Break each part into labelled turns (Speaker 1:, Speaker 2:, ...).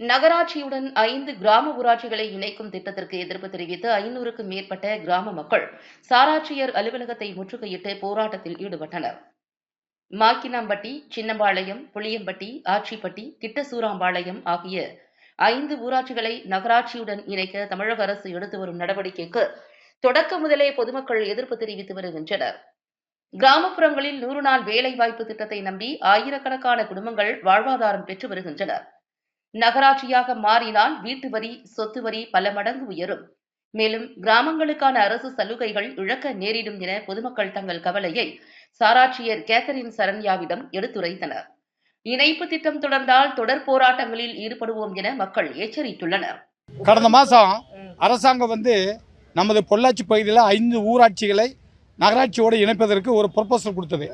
Speaker 1: நகராட்சியுடன் ஐந்து கிராம ஊராட்சிகளை இணைக்கும் திட்டத்திற்கு எதிர்ப்பு தெரிவித்து ஐநூறுக்கும் மேற்பட்ட கிராம மக்கள் சாராட்சியர் அலுவலகத்தை முற்றுகையிட்டு போராட்டத்தில் ஈடுபட்டனர். மாக்கினாம்பட்டி சின்னம்பாளையம் புளியம்பட்டி ஆட்சிப்பட்டி கிட்டசூராம்பாளையம் ஆகிய ஐந்து ஊராட்சிகளை நகராட்சியுடன் இணைக்க தமிழக அரசு எடுத்து வரும் நடவடிக்கைக்கு தொடக்க முதலே பொதுமக்கள் எதிர்ப்பு தெரிவித்து வருகின்றனர். கிராமப்புறங்களில் நூறு நாள் வேலைவாய்ப்பு திட்டத்தை நம்பி ஆயிரக்கணக்கான குடும்பங்கள் வாழ்வாதாரம் பெற்று வருகின்றனர். நகராட்சியாக மாறினால் வீட்டு வரி சொத்து வரி பல மடங்கு உயரும். மேலும் கிராமங்களுக்கான அரசு சலுகைகள் இழக்க நேரிடும் என பொதுமக்கள் தங்கள் கவலையை சாராட்சியர் கேத்தரின் சரண்யாவிடம் எடுத்துரைத்தனர். இணைப்பு திட்டம் தொடர்ந்தால் தொடர் போராட்டங்களில் ஈடுபடுவோம் என மக்கள் எச்சரித்துள்ளனர்.
Speaker 2: கடந்த மாதம் அரசாங்கம் வந்து நமது பொள்ளாச்சி பகுதியில் ஐந்து ஊராட்சிகளை நகராட்சியோடு இணைப்பதற்கு ஒரு ப்ரொபோசல் கொடுத்தது.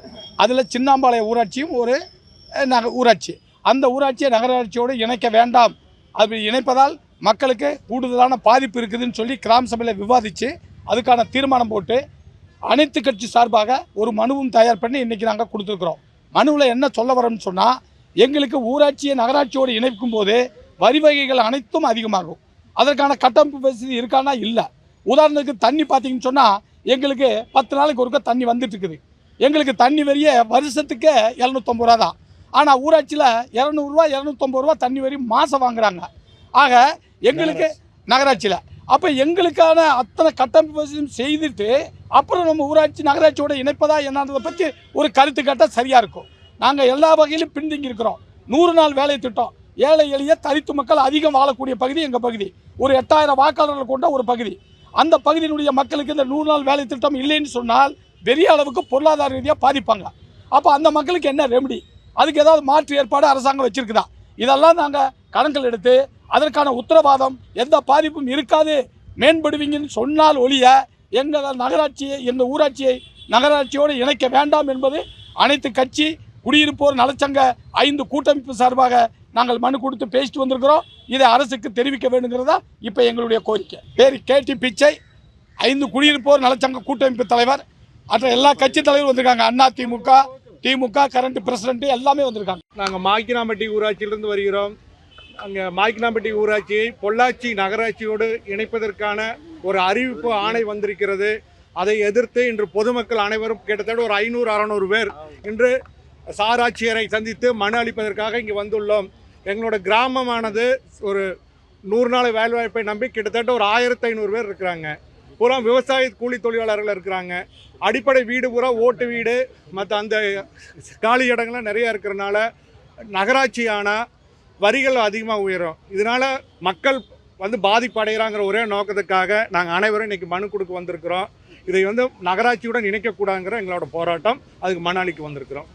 Speaker 2: அதில் சின்னாம்பாளைய ஊராட்சியும் ஒரு ஊராட்சி. அந்த ஊராட்சியை நகராட்சியோடு இணைக்க வேண்டாம். அப்படி இணைப்பதால் மக்களுக்கு கூடுதலான பாதிப்பு இருக்குதுன்னு சொல்லி கிராம சபையில் விவாதித்து அதுக்கான தீர்மானம் போட்டு அனைத்து கட்சி சார்பாக ஒரு மனுவும் தயார் பண்ணி இன்றைக்கி நாங்கள் கொடுத்துருக்குறோம். மனுவில் என்ன சொல்ல வரோம்னு சொன்னால் எங்களுக்கு ஊராட்சியை நகராட்சியோடு இணைக்கும் போது வரி வகைகள் அனைத்தும் அதிகமாகும். அதற்கான கட்டமைப்பு வசதி இருக்கானா? இல்லை. உதாரணத்துக்கு தண்ணி பார்த்தீங்கன்னு சொன்னால் எங்களுக்கு பத்து நாளைக்கு ஒருக்க தண்ணி வந்துட்டு இருக்குது. எங்களுக்கு தண்ணி வரிய வருஷத்துக்கு எழுநூத்தொம்பது ரூபா தான். ஆனால் ஊராட்சியில் இரநூறுவா இரநூத்தொம்பது ரூபா தண்ணி வரி மாதம் வாங்குறாங்க. ஆக எங்களுக்கு நகராட்சியில். அப்போ எங்களுக்கான அத்தனை கட்டமைப்பு வசதியும் செய்துட்டு அப்புறம் நம்ம ஊராட்சி நகராட்சியோட இணைப்பதா என்னன்றதை பற்றி ஒரு கருத்து கேட்டால் சரியாக இருக்கும். நாங்கள் எல்லா வகையிலும் பின்தங்கி இருக்கிறோம். நூறு நாள் வேலை திட்டம். ஏழை எளிய தலித்து மக்கள் அதிகம் வாழக்கூடிய பகுதி எங்கள் பகுதி. ஒரு எட்டாயிரம் வாக்காளர்கள் கொண்ட ஒரு பகுதி. அந்த பகுதியினுடைய மக்களுக்கு இந்த நூறு நாள் வேலை திட்டம் இல்லைன்னு சொன்னால் பெரிய அளவுக்கு பொருளாதார ரீதியாக பாதிப்பாங்க. அப்போ அந்த மக்களுக்கு என்ன ரெமெடி அதுக்கு ஏதாவது மாற்று ஏற்பாடு அரசாங்கம் வச்சிருக்குதா? இதெல்லாம் நாங்கள் கணக்கில் எடுத்து அதற்கான உத்தரவாதம் எந்த பாதிப்பும் இருக்காது. மேம்படுவீங்கன்னு சொன்னால் ஒழிய எங்கள் நகராட்சியை எங்கள் ஊராட்சியை நகராட்சியோடு இணைக்க வேண்டாம் என்பது அனைத்து கட்சி குடியிருப்போர் நலச்சங்க ஐந்து கூட்டமைப்பு சார்பாக நாங்கள் மனு கொடுத்து பேசிட்டு வந்திருக்கிறோம். இதை அரசுக்கு தெரிவிக்க வேண்டுங்கிறதா இப்போ எங்களுடைய கோரிக்கை. பேர் கேடி பிச்சை ஐந்து குடியிருப்போர் நலச்சங்க கூட்டமைப்பு தலைவர் மற்ற எல்லா கட்சி தலைவரும் வந்திருக்காங்க. அண்ணா திமுக கரண்ட் பிரசிடண்ட் எல்லாமே வந்திருக்காங்க.
Speaker 3: நாங்கள் மாய்க்கினாம்பட்டி ஊராட்சியிலிருந்து வருகிறோம். அங்கே மாய்க்கினாம்பட்டி ஊராட்சியை பொள்ளாச்சி நகராட்சியோடு இணைப்பதற்கான ஒரு அறிவிப்பு ஆணை வந்திருக்கிறது. அதை எதிர்த்து இன்று பொதுமக்கள் அனைவரும் கிட்டத்தட்ட ஒரு ஐநூறு அறநூறு பேர் இன்று சாராட்சியரை சந்தித்து மனு அளிப்பதற்காக இங்கே வந்துள்ளோம். எங்களோட கிராமமானது ஒரு நூறு நாள் வேலைவாய்ப்பை நம்பி கிட்டத்தட்ட ஒரு ஆயிரத்தி ஐநூறு பேர் இருக்கிறாங்க. பூரா விவசாய கூலி தொழிலாளர்கள் இருக்கிறாங்க. அடிப்படை வீடு பூரா ஓட்டு வீடு மற்ற அந்த காலி இடங்கள்லாம் நிறையா இருக்கிறனால நகராட்சி ஆனால் வரிகள் அதிகமாக உயரும். இதனால் மக்கள் வந்து பாதிப்படைகிறாங்கிற ஒரே நோக்கத்துக்காக நாங்கள் அனைவரும் இன்னைக்கு மனு கொடுக்க வந்திருக்கிறோம். இதை வந்து நகராட்சியுடன் இணைக்கக்கூடாதுங்கிற எங்களோட போராட்டம். அதுக்கு மணாலிக்கு வந்திருக்கிறோம்.